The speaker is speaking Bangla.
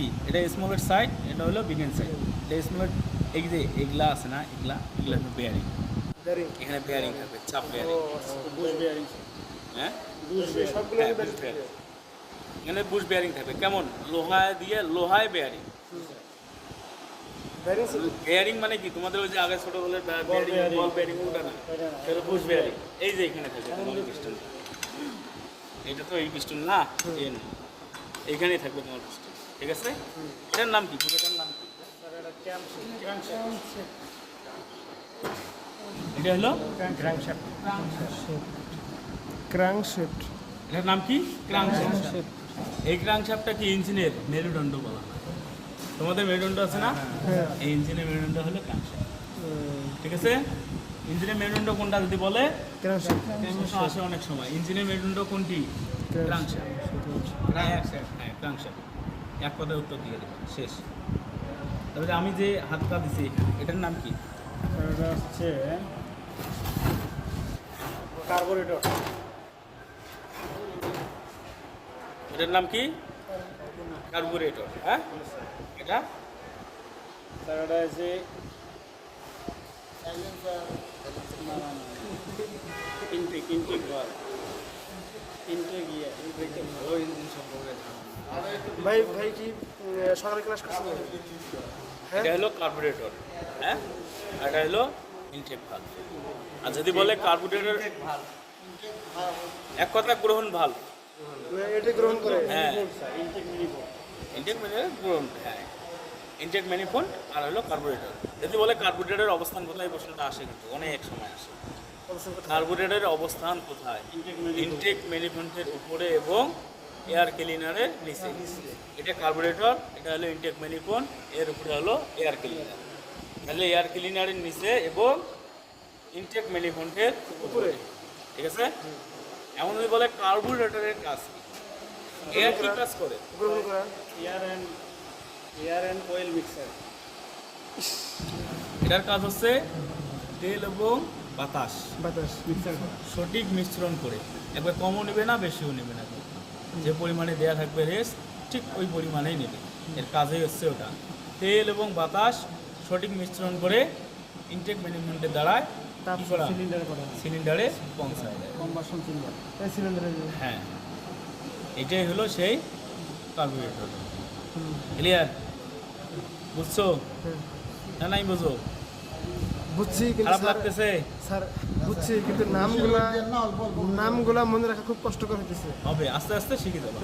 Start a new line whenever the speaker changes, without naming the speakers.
কি? এটা স্মোকের সাইড এটা হলো বিগেন সাইড এটা স্মোকের এই যে এগুলা আছে না এগুলা এগুলা হলো বেয়ারিং এখানে বেয়ারিং থাকবে চাপ বেয়ারিং
বুশ বেয়ারিং
হ্যাঁ? হ্যাঁ। এখানে বুশ বেয়ারিং থাকবে। কেমন? লোহায় দিয়ে লোহায় বেয়ারিং বেয়ারিং মানে কি? তোমাদের ওই যে আগে ছোটবেলার বেয়ারিং বল বেয়ারিং ওটা না? সেটা বুশ বেয়ারিং এই যে এখানে তোমার পিস্টন এটা তো এই পিস্টন না। এইখানেই থাকবে তোমার পিস্টন ঠিক আছে? এটার নাম কি? এটার নাম কি এটা হলো?
ক্র্যাঙ্কশাফট
এটার নাম কি? ক্রাংশাফট এই ক্রাংশাফটটা কি ইঞ্জিনের? মেরুদণ্ড বলা হয়। তোমাদের মেরুদণ্ড আছে না?
হ্যাঁ।
এই ইঞ্জিনের মেরুদণ্ড হলো ক্রাংশাফট ঠিক আছে? ইঞ্জিনের মেরুদণ্ড কোনটা যদি বলে? আসে অনেক সময়। ইঞ্জিনের মেরুদণ্ড কোনটি? ক্রাংশাফট হ্যাঁ ক্রাংশাফট এক কথায় উত্তর দিয়ে দেবে। শেষ। তারপরে আমি যে হাতটা দিছি এটার নাম কি?
এটা হচ্ছে কার্বোরেটর।
এটার নাম কি? কার্বুরেটর হ্যাঁ? এটা?
এটা হচ্ছে ইনটেক ইনটেক
ইঞ্জিন সম্পর্কে
ভাই ভাই কি সকালে ক্লাস করছেন হ্যাঁ?
এটা হলো কার্বুরেটর হ্যাঁ? এটা হলো ইনটেক ভাল্ব আর যদি বলে কার্বুরেটর এক কথা গ্রহণ ভাল্ব
এটা গ্রহণ করে?
হ্যাঁ।
ইনটেক
মানে গ্রহণ হ্যাঁ। ইনটেক ম্যানিফোল্ড আর হলো কার্বুরেটর যদি বলে কার্বুরেটরের অবস্থান কোথায় এই প্রশ্নটা আসে কিন্তু অনেক সময় আসে। কার্বুরেটরের অবস্থান কোথায়? ইনটেক ম্যানিফোল্ডের উপরে এবং এয়ার ক্লিনারের নিচে। এটা কার্বুরেটর এটা হলো ইনটেক ম্যানিফোল্ড এর উপরে হলো এয়ার ক্লিনার তাহলে এয়ার ক্লিনারের নিচে এবং ইনটেক ম্যানিফোল্ডের উপরে। ঠিক আছে? এমন যদি বলে কার্বুরেটরের কাজ কি? এয়ার কি কাজ করে?
Air and air and oil mixer
এটার কাজ হচ্ছে তেল এবং বাতাস।
বাতাস। মিক্সার
সঠিক মিশ্রণ করে। একবার কমও নেবে না বেশিও নেবে না। যে পরিমাণে দেয়া থাকবে রেস্ট ঠিক ওই পরিমাণেই নেবে। এর কাজেই হচ্ছে ওটা। তেল এবং বাতাস সঠিক মিশ্রণ করে ইনটেক ম্যানেজমেন্টের দ্বারায়
সিলিন্ডার
পৌঁছায়। হ্যাঁ। এটাই হলো সেই কার্বোরেটর ক্লিয়ার বুঝছ? না নাই বুঝো?
বুঝছি
খারাপ লাগতেছে?
স্যার, বুঝছি, কিন্তু নামগুলা নামগুলা মনে রাখা খুব কষ্টকর হইতেছে।
হবে, আস্তে আস্তে শিখে যাব।